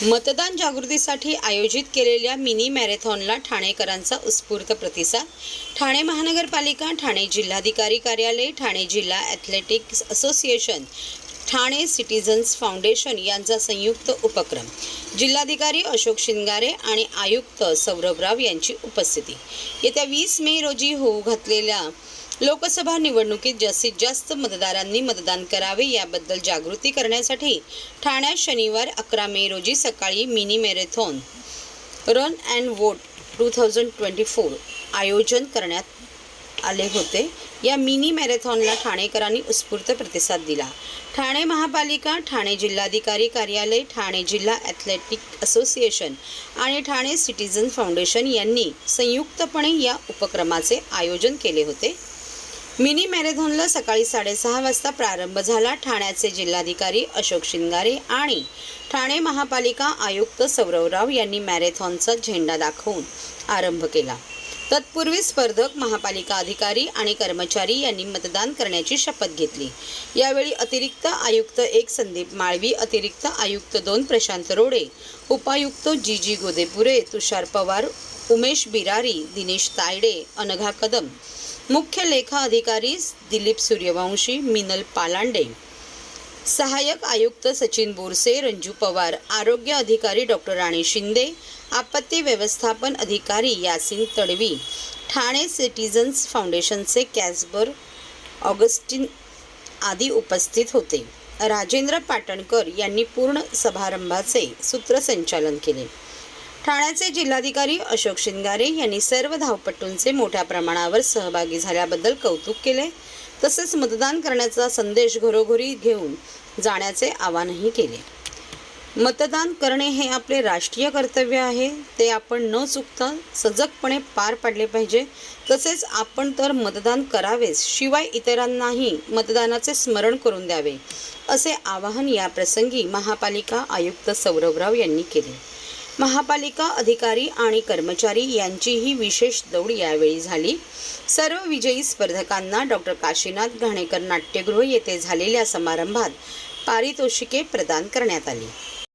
मतदान जागृतीसाठी आयोजित केलेल्या मिनी मॅरेथॉनला ठाणेकरांचा उत्स्फूर्त प्रतिसाद. ठाणे महानगरपालिका ठाणे जिल्हाधिकारी कार्यालय ठाणे जिल्हा athletics association Thane citizens foundation यांचा संयुक्त उपक्रम. जिल्हाधिकारी अशोक शिंगारे आणि आयुक्त सौरभ राव यांची उपस्थिती. येत्या वीस मे रोजी होऊ घातलेल्या लोकसभा निवडणुकीत जास्तीत जास्त मतदारांनी मतदान करावे याबद्दल जागृती करण्यासाठी ठाण्यात शनिवार अकरा मे रोजी सकाळी mini marathon run and vote two thousand twenty four आयोजन करण्यात आले होते. या मिनी मॅरेथॉनला ठाणेकरांनी उत्स्फूर्त प्रतिसाद दिला. ठाणे महापालिका ठाणे जिल्हाधिकारी कार्यालय ठाणे जिल्हा ॲथलेटिक असोसिएशन आणि ठाणे सिटीझन फाउंडेशन यांनी संयुक्तपणे या उपक्रमाचे आयोजन केले होते. मिनी मॅरेथॉनला सकाळी साडेसहा वाजता प्रारंभ झाला ठाण्याचे जिल्हाधिकारी अशोक शिंगारे आणि ठाणे महापालिका आयुक्त सौरव राव यांनी मॅरेथॉनचा झेंडा दाखवून आरंभ केला. तत्पूर्वी स्पर्धक महापालिका अधिकारी आणि कर्मचारी यांनी मतदान करण्याची शपथ घेतली. यावेळी अतिरिक्त आयुक्त एक संदीप माळवी अतिरिक्त आयुक्त दोन प्रशांत रोडे उपायुक्त जी जी गोदेपुरे तुषार पवार उमेश बिरारी दिनेश तायडे अनघा कदम मुख्य लेखा अधिकारी दिलीप सूर्यवंशी मिनल पालांडे. सहाय्यक आयुक्त सचिन बोरसे रंजू पवार आरोग्य अधिकारी डॉक्टर राणी शिंदे आपत्ती व्यवस्थापन अधिकारी यासिन तडवी ठाणे सिटिझन्स फाउंडेशनचे कॅसबर ऑगस्टिन आदी उपस्थित होते. राजेंद्र पाटणकर यांनी पूर्ण समारंभाचे सूत्रसंचालन केले. ठाण्याचे जिल्हाधिकारी अशोक शिंगारे यांनी सर्व धावपटूंचे मोठ्या प्रमाणावर सहभागी झाल्याबद्दल कौतुक केले. तसेच मतदान करण्याचा संदेश घरोघरी घेऊन जाण्याचे आवाहनही केले. मतदान करणे हे आपले राष्ट्रीय कर्तव्य आहे. ते आपण न चुकता सजगपणे पार पाडले पाहिजे. तसेच आपण तर मतदान करावेच शिवाय इतरांनाही मतदानाचे स्मरण करून द्यावे असे आवाहन या प्रसंगी महापालिका आयुक्त सौरभराव यांनी केले. महापालिका अधिकारी आणि कर्मचारी यांचीही विशेष दौड यावेळी झाली. सर्व विजयी स्पर्धकांना डॉक्टर काशीनाथ घाणेकर नाट्यगृह येथे झालेल्या समारंभात पारितोषिके प्रदान करण्यात आली.